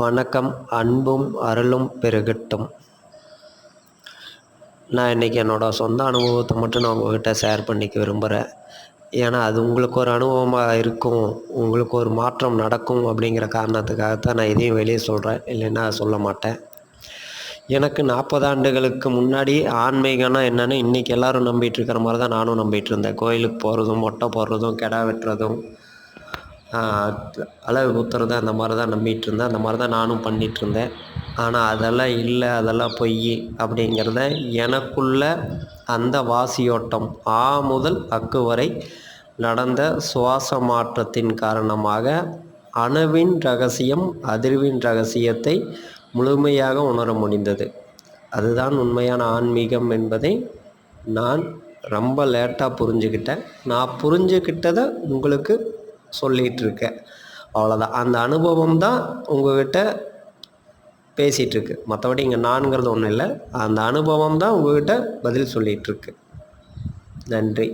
வணக்கம் அன்பும் அருளும் பெருகட்டும். நான் இன்றைக்கி என்னோடய சொந்த அனுபவத்தை மட்டும் நான் உங்கள்கிட்ட ஷேர் பண்ணிக்க விரும்புகிறேன் ஏன்னா அது உங்களுக்கு ஒரு அனுபவமாக இருக்கும் உங்களுக்கு ஒரு மாற்றம் நடக்கும் அப்படிங்கிற காரணத்துக்காக தான் நான் இதையும் வெளியே சொல்கிறேன் இல்லைன்னா சொல்ல மாட்டேன். எனக்கு நாற்பது ஆண்டுகளுக்கு முன்னாடி ஆன்மீகம்னா என்னென்னு இன்றைக்கி எல்லோரும் நம்பிகிட்டு இருக்கிற மாதிரி தான் நானும் நம்பிகிட்டு இருந்தேன். கோயிலுக்கு போகிறதும் மொட்டை போடுறதும் கிடா வெட்டுறதும் அலகு குத்துறது அந்த மாதிரி தான் நம்பிகிட்டு இருந்தேன் அந்த மாதிரி தான் நானும் பண்ணிகிட்ருந்தேன் இருந்தேன் ஆனால் அதெல்லாம் இல்லை அதெல்லாம் பொய் அப்படிங்கிறத எனக்குள்ள அந்த வாசியோட்டம் ஆ முதல் அக்கு வரை நடந்த சுவாச மாற்றத்தின் காரணமாக அணுவின் ரகசியம் அதிர்வின் ரகசியத்தை முழுமையாக உணர முடிந்தது. அதுதான் உண்மையான ஆன்மீகம் என்பதை நான் ரொம்ப லேட்டாக புரிஞ்சுக்கிட்டேன் நான் புரிஞ்சுக்கிட்டதை உங்களுக்கு சொல்லிகிட்டு இருக்கேன் அவ்வளோதான். அந்த அனுபவம் தான் உங்கள்கிட்ட பேசிகிட்ருக்கு. மற்றபடி இங்கே நான்கிறது ஒன்றும் இல்லை. அந்த அனுபவம் தான் உங்கள்கிட்ட பதில் சொல்லிகிட்ருக்கு. நன்றி.